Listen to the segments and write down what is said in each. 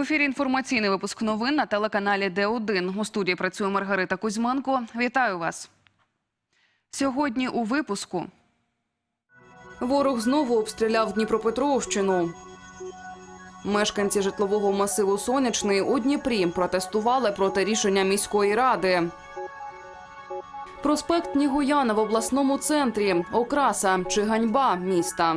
В ефірі інформаційний випуск новин на телеканалі Д1. У студії працює Маргарита Кузьменко. Вітаю вас. Сьогодні у випуску. Ворог знову обстріляв Дніпропетровщину. Мешканці житлового масиву Сонячний у Дніпрі протестували проти рішення міської ради. Проспект Нігояна в обласному центрі. Окраса чи ганьба міста.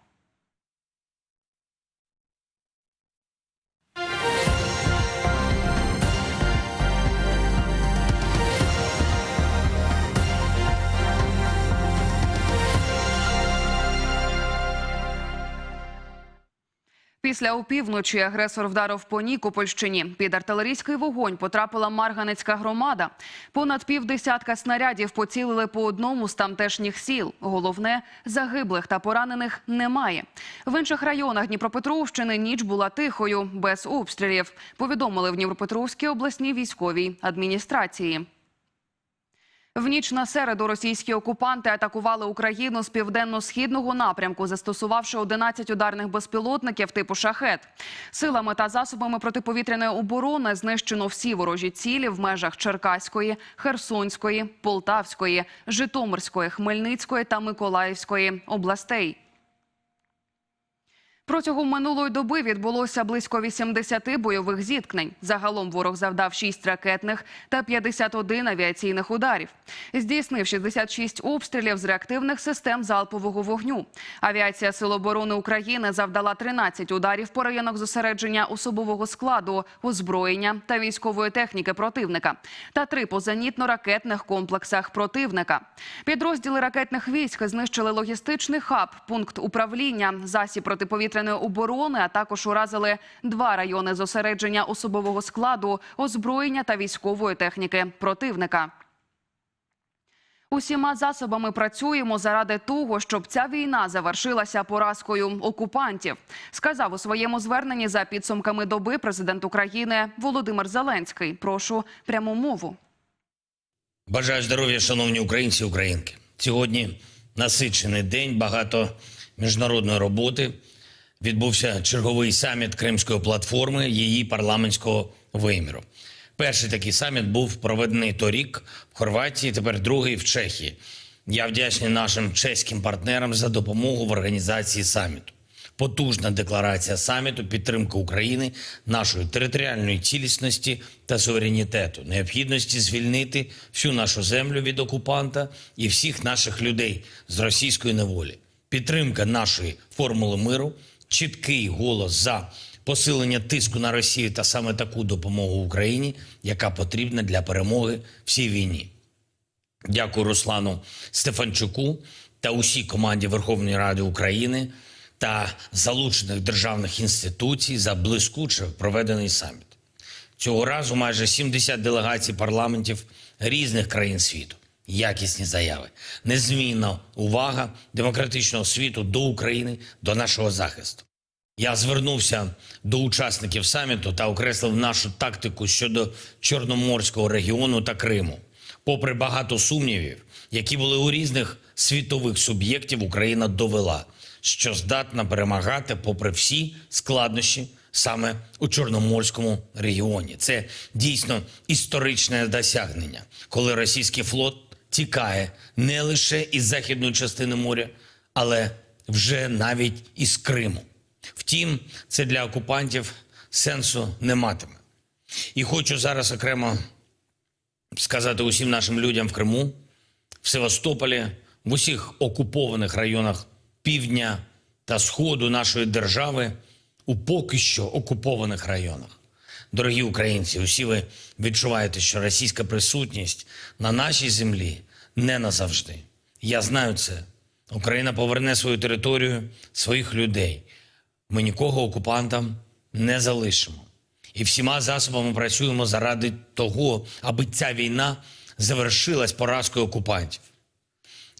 Після опівночі агресор вдарив по Нікопольщині. Під артилерійський вогонь потрапила Марганецька громада. Понад півдесятка снарядів поцілили по одному з тамтешніх сіл. Головне, загиблих та поранених немає. В інших районах Дніпропетровщини ніч була тихою, без обстрілів. Повідомили в Дніпропетровській обласній військовій адміністрації. В ніч на середу російські окупанти атакували Україну з південно-східного напрямку, застосувавши 11 ударних безпілотників типу шахет. Силами та засобами протиповітряної оборони знищено всі ворожі цілі в межах Черкаської, Херсонської, Полтавської, Житомирської, Хмельницької та Миколаївської областей. Протягом минулої доби відбулося близько 80 бойових зіткнень. Загалом ворог завдав 6 ракетних та 51 авіаційних ударів. Здійснив 66 обстрілів з реактивних систем залпового вогню. Авіація Сил оборони України завдала 13 ударів по районах зосередження особового складу, озброєння та військової техніки противника та три по зенітно-ракетних комплексах противника. Підрозділи ракетних військ знищили логістичний хаб, пункт управління, засіб протиповітряної оборони, а також уразили два райони зосередження особового складу, озброєння та військової техніки противника. Усіма засобами працюємо заради того, щоб ця війна завершилася поразкою окупантів, сказав у своєму зверненні за підсумками доби президент України Володимир Зеленський. Прошу пряму мову. Бажаю здоров'я, шановні українці українки. Сьогодні насичений день, багато міжнародної роботи. Відбувся черговий саміт Кримської платформи, її парламентського виміру. Перший такий саміт був проведений торік в Хорватії, тепер другий в Чехії. Я вдячний нашим чеським партнерам за допомогу в організації саміту. Потужна декларація саміту, підтримка України, нашої територіальної цілісності та суверенітету, необхідності звільнити всю нашу землю від окупанта і всіх наших людей з російської неволі, підтримка нашої формули миру, чіткий голос за посилення тиску на Росію та саме таку допомогу Україні, яка потрібна для перемоги в цій війні. Дякую Руслану Стефанчуку та усій команді Верховної Ради України та залучених державних інституцій за блискуче проведений саміт. Цього разу майже 70 делегацій парламентів різних країн світу. Якісні заяви, незмінна увага демократичного світу до України, до нашого захисту. Я звернувся до учасників саміту та окреслив нашу тактику щодо Чорноморського регіону та Криму. Попри багато сумнівів, які були у різних світових суб'єктів, Україна довела, що здатна перемагати попри всі складнощі саме у Чорноморському регіоні. Це дійсно історичне досягнення, коли російський флот тікає не лише із західної частини моря, але вже навіть із Криму. Втім, це для окупантів сенсу не матиме. І хочу зараз окремо сказати усім нашим людям в Криму, в Севастополі, в усіх окупованих районах півдня та сходу нашої держави, у поки що окупованих районах. Дорогі українці, усі ви відчуваєте, що російська присутність на нашій землі не назавжди. Я знаю це. Україна поверне свою територію, своїх людей. Ми нікого окупантам не залишимо. І всіма засобами працюємо заради того, аби ця війна завершилась поразкою окупантів.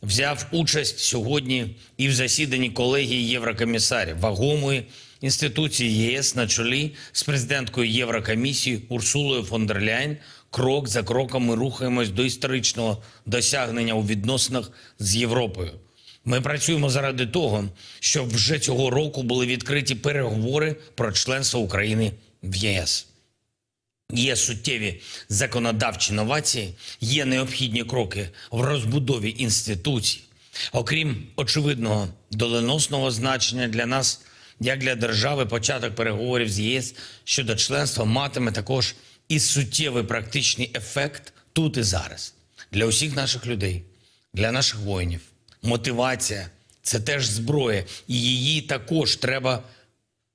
Взяв участь сьогодні і в засіданні колегії єврокомісарів вагомої інституції ЄС на чолі з президенткою Єврокомісії Урсулою фон дер Ляйн. Крок за кроком ми рухаємось до історичного досягнення у відносинах з Європою. Ми працюємо заради того, щоб вже цього року були відкриті переговори про членство України в ЄС. Є суттєві законодавчі новації, є необхідні кроки в розбудові інституцій. Окрім очевидного доленосного значення для нас, як для держави, початок переговорів з ЄС щодо членства матиме також і суттєвий практичний ефект тут і зараз для усіх наших людей, для наших воїнів. Мотивація це теж зброя, і її також треба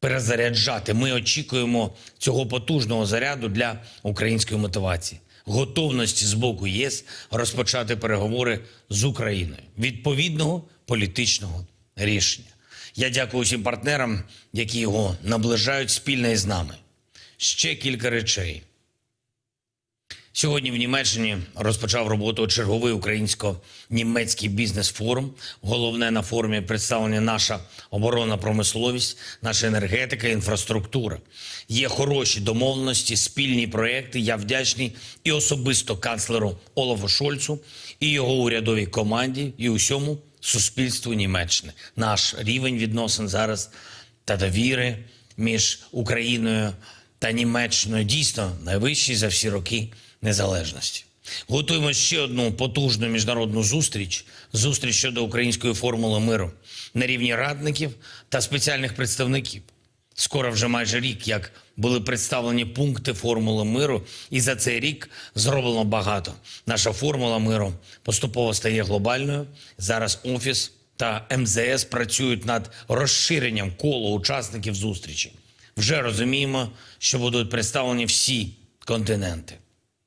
перезаряджати. Ми очікуємо цього потужного заряду для української мотивації, готовності з боку ЄС розпочати переговори з Україною відповідного політичного рішення. Я дякую усім партнерам, які його наближають спільно із нами. Ще кілька речей. Сьогодні в Німеччині розпочав роботу черговий українсько-німецький бізнес-форум. Головне на форумі представлена наша оборонна промисловість, наша енергетика, інфраструктура. Є хороші домовленості, спільні проекти. Я вдячний і особисто канцлеру Олафу Шольцу, і його урядовій команді, і усьому суспільству Німеччини. Наш рівень відносин зараз та довіри між Україною та Німеччиною дійсно найвищий за всі роки незалежності. Готуємо ще одну потужну міжнародну зустріч зустріч щодо української формули миру на рівні радників та спеціальних представників. Скоро вже майже рік, як були представлені пункти формули миру, і за цей рік зроблено багато. Наша формула миру поступово стає глобальною. Зараз офіс та МЗС працюють над розширенням колу учасників зустрічі. Вже розуміємо, що будуть представлені всі континенти.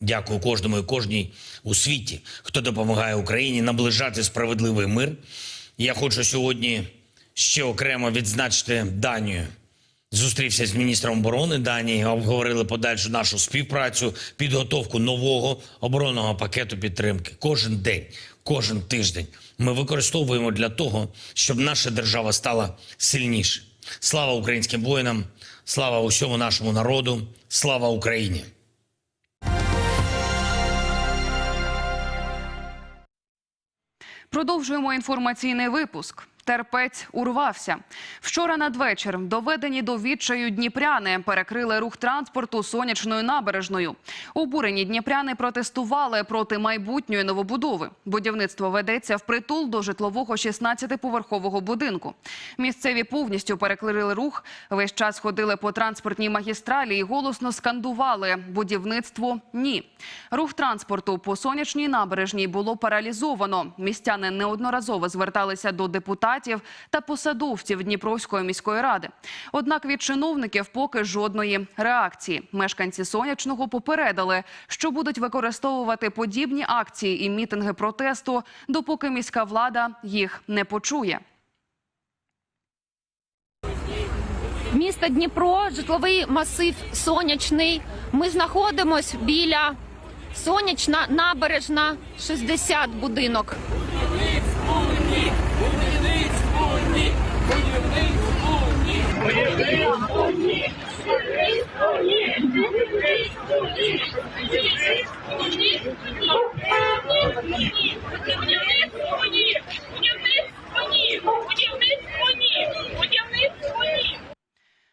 Дякую кожному і кожній у світі, хто допомагає Україні наближати справедливий мир. Я хочу сьогодні ще окремо відзначити Данію. Зустрівся з міністром оборони Данії, обговорили подальшу нашу співпрацю, підготовку нового оборонного пакету підтримки. Кожен день, кожен тиждень ми використовуємо для того, щоб наша держава стала сильніше. Слава українським воїнам, слава усьому нашому народу, слава Україні! Продовжуємо інформаційний випуск. Терпець урвався. Вчора надвечір доведені до відчаю дніпряни перекрили рух транспорту сонячною набережною. Обурені дніпряни протестували проти майбутньої новобудови. Будівництво ведеться впритул до житлового 16-поверхового будинку. Місцеві повністю перекрили рух. Весь час ходили по транспортній магістралі і голосно скандували будівництво ні. Рух транспорту по сонячній набережній було паралізовано. Містяни неодноразово зверталися до депутатів та посадовців Дніпровської міської ради. Однак від чиновників поки жодної реакції. Мешканці сонячного попередили, що будуть використовувати подібні акції і мітинги протесту, допоки міська влада їх не почує. Місто Дніпро, житловий масив сонячний. Ми знаходимось біля сонячна набережна 60 будинок.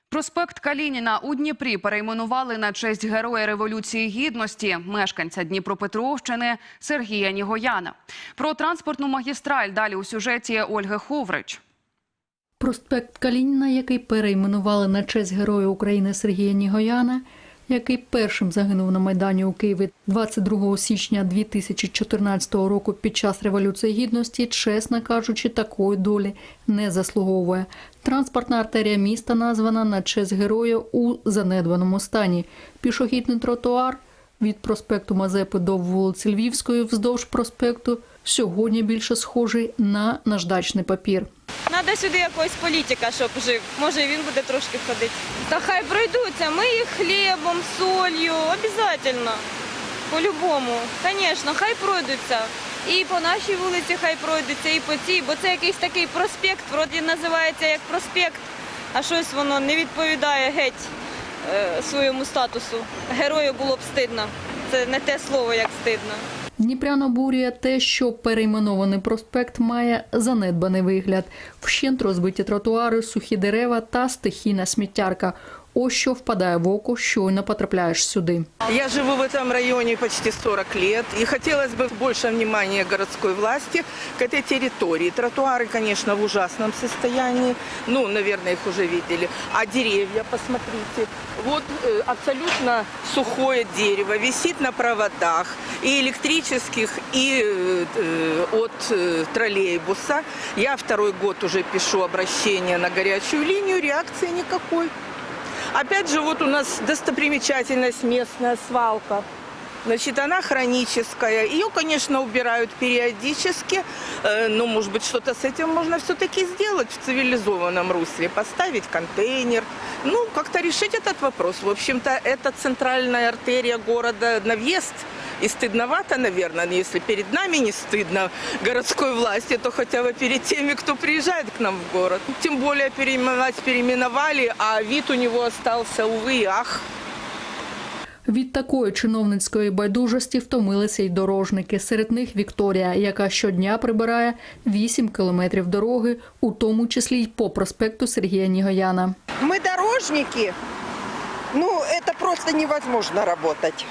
Проспект Калініна у Дніпрі перейменували на честь героя Революції Гідності, мешканця Дніпропетровщини Сергія Нігояна. Про транспортну магістраль далі у сюжеті Ольги Ховрич. Проспект Калініна, який перейменували на честь Героя України Сергія Нігояна, який першим загинув на Майдані у Києві 22 січня 2014 року під час Революції Гідності, чесно кажучи, такої долі не заслуговує. Транспортна артерія міста названа на честь героя у занедбаному стані. Пішохідний тротуар від проспекту Мазепи до вулиці Львівської вздовж проспекту сьогодні більше схожий на наждачний папір. Надо сюди якогось політика, щоб жив. Може, він буде трошки ходити. Та хай пройдуться. Ми їх хлібом, солью, обов'язково. По-любому. Звісно, хай пройдуться. І по нашій вулиці хай пройдуться, і по цій, бо це якийсь такий проспект, вроді називається як проспект, а щось воно не відповідає геть своєму статусу. Герою було б стидно. Це не те слово, як стидно. Дніпрян обурює те, що перейменований проспект має занедбаний вигляд, вщент розбиті тротуари, сухі дерева та стихійна сміттярка. Ось що впадає в око, щойно потрапляєш сюди. Я живу в цьому районі почти 40 років і хотілося б більше внимання городської власті к цій території. Тротуари, звісно, в ужасному стані, ну, мабуть, їх вже бачили. А дерев'я, посмотрите, вот э, абсолютно сухое дерево, висить на проводах і електричних, і від э, э, тролейбуса. Я второй год уже пишу обращение на горячую линию, реакции никакой. Опять же, вот у нас достопримечательность местная свалка. Значит, она хроническая. Ее, конечно, убирают периодически, э, но, может быть, что-то с этим можно все-таки сделать в цивилизованном русле. Поставить контейнер, ну, как-то решить этот вопрос. В общем-то, это центральная артерия города на въезд. И стыдновато, наверное, если перед нами не стыдно городской власти, то хотя бы перед теми, кто приезжает к нам в город. Тем более переименовать переименовали, а вид у него остался, увы и ах. Від такої чиновницької байдужості втомилися й дорожники. Серед них Вікторія, яка щодня прибирає 8 кілометрів дороги, у тому числі й по проспекту Сергія Нігояна. Мы дорожники, ну это просто невозможно работать.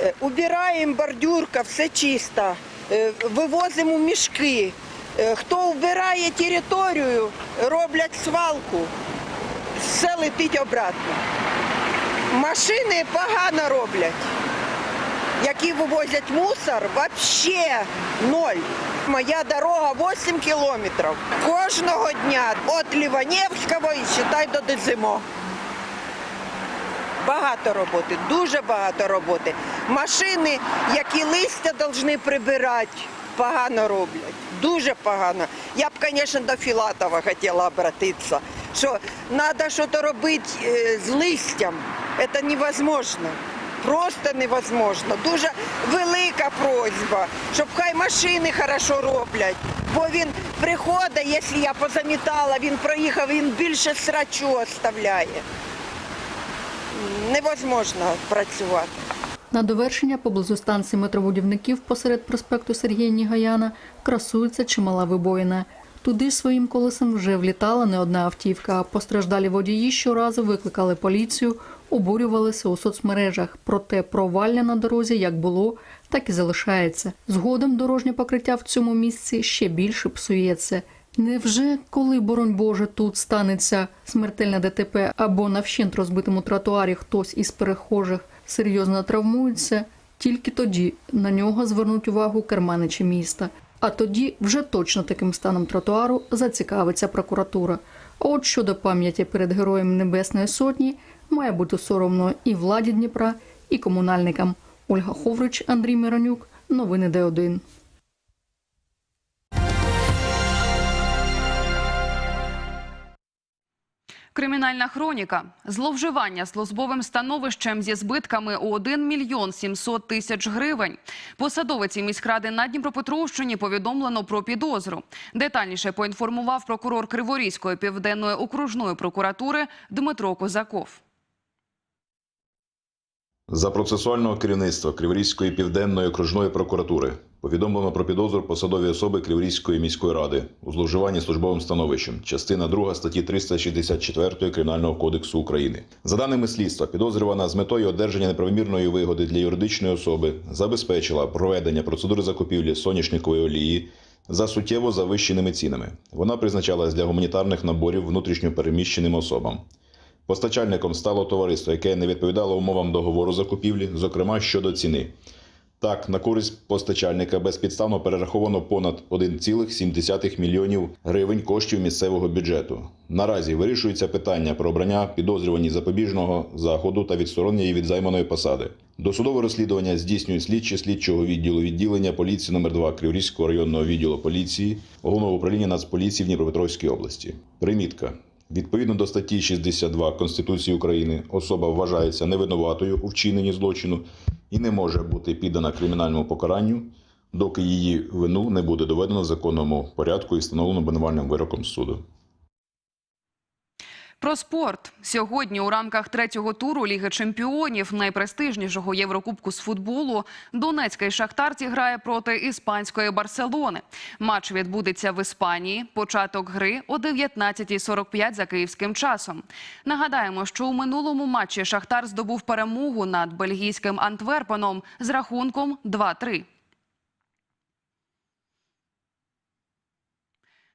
Э, Убираем бордюрка, все чисто, Э, вивозимо мішки. Э, Хто вбирає територію, роблять свалку, все летить обратно. Машини погано роблять. Які вивозять мусор, вообще ноль. Моя дорога 8 кілометрів. Кожного дня від Ліванівського і считай до Дезимо. Багато роботи, дуже багато роботи. Машини, які листя повинні прибирати, погано роблять. Дуже погано. Я б, звісно, до Філатова хотіла обратитися, що треба щось робити е, з листям. Це невозможно. Просто невозможно. Дуже велика просьба, щоб хай машини хорошо роблять. Бо він приходить, якщо я позамітала, він проїхав, він більше срачу оставляє невозможно працювати. На довершення поблизу станції метробудівників посеред проспекту Сергія Нігояна красується чимала вибоїна. Туди своїм колесом вже влітала не одна автівка. Постраждалі водії щоразу викликали поліцію, обурювалися у соцмережах. Проте провалля на дорозі як було, так і залишається. Згодом дорожнє покриття в цьому місці ще більше псується. Невже, коли, боронь Боже, тут станеться смертельне ДТП або на вщент розбитому тротуарі хтось із перехожих серйозно травмується, тільки тоді на нього звернуть увагу керманичі міста. А тоді вже точно таким станом тротуару зацікавиться прокуратура. А от щодо пам'яті перед героєм Небесної Сотні має бути соромно і владі Дніпра, і комунальникам. Ольга Ховрич, Андрій Миронюк. Новини Д1. Кримінальна хроніка. Зловживання службовим становищем зі збитками у 1 мільйон 700 тисяч гривень. Посадовиці міськради на Дніпропетровщині повідомлено про підозру. Детальніше поінформував прокурор Криворізької південної окружної прокуратури Дмитро Козаков. За процесуального керівництва Криворізької південної окружної прокуратури повідомлено про підозру посадові особи Криворізької міської ради у зловживанні службовим становищем, частина 2 статті 364 Кримінального кодексу України. За даними слідства, підозрювана з метою одержання неправомірної вигоди для юридичної особи забезпечила проведення процедури закупівлі соняшникової олії за суттєво завищеними цінами. Вона призначалась для гуманітарних наборів внутрішньо переміщеним особам. Постачальником стало товариство, яке не відповідало умовам договору закупівлі, зокрема щодо ціни. Так, на користь постачальника безпідставно перераховано понад 1,7 мільйонів гривень коштів місцевого бюджету. Наразі вирішується питання про обрання підозрювані запобіжного заходу та відсторонення її від займаної посади. Досудове розслідування здійснюють слідчі слідчого відділу відділення поліції номер 2 Криворізького районного відділу поліції Головного управління Нацполіції в Дніпропетровській області. Примітка. Відповідно до статті 62 Конституції України, особа вважається невинуватою у вчиненні злочину і не може бути піддана кримінальному покаранню, доки її вину не буде доведено в законному порядку і встановлено обвинувальним вироком суду. Про спорт сьогодні у рамках третього туру Ліги Чемпіонів найпрестижнішого Єврокубку з футболу Донецький Шахтар зіграє проти іспанської Барселони. Матч відбудеться в Іспанії. Початок гри о 19.45 за київським часом. Нагадаємо, що у минулому матчі Шахтар здобув перемогу над бельгійським Антверпеном з рахунком 2-3.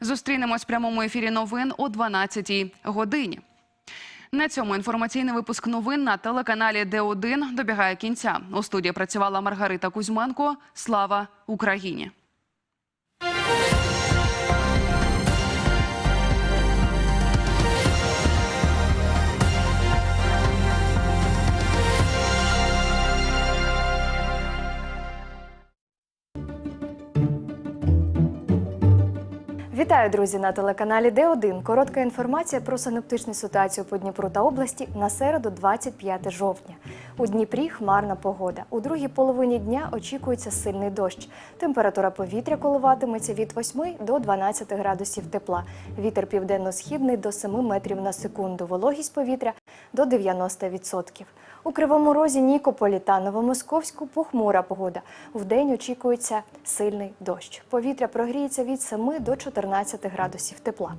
Зустрінемось в прямому ефірі новин о 12-й годині. На цьому інформаційний випуск новин на телеканалі Д1 добігає кінця. У студії працювала Маргарита Кузьменко. Слава Україні! Вітаю, друзі, на телеканалі Д1. Коротка інформація про синоптичну ситуацію по Дніпру та області на середу, 25 жовтня. У Дніпрі хмарна погода. У другій половині дня очікується сильний дощ. Температура повітря коливатиметься від 8 до 12 градусів тепла. Вітер південно-східний до 7 метрів на секунду. Вологість повітря до 90%. У Кривому Розі, Нікополі та Новомосковську похмура погода. Вдень очікується сильний дощ. Повітря прогріється від 7 до 14 градусів тепла.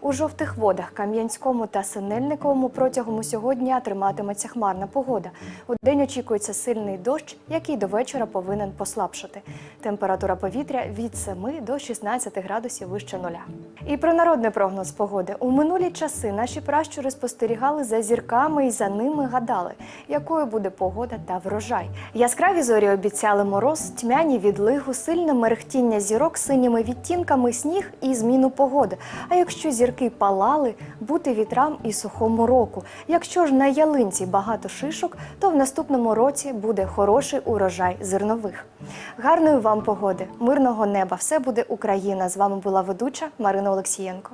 У жовтих водах Кам'янському та Синельниковому протягом усього дня триматиметься хмарна погода. У день очікується сильний дощ, який до вечора повинен послабшати. Температура повітря від 7 до 16 градусів вище нуля. І про народний прогноз погоди. У минулі часи наші пращури спостерігали за зірками і за ними гадали, якою буде погода та врожай. Яскраві зорі обіцяли мороз, тьмяні відлигу, сильне мерехтіння зірок синіми відтінками, сніг і зміну погоди. А якщо зірки палали, бути вітрам і сухому року. Якщо ж на ялинці багато шишок, то в наступному році буде хороший урожай зернових. Гарної вам погоди, мирного неба! Все буде Україна. З вами була ведуча Марина Олексієнко.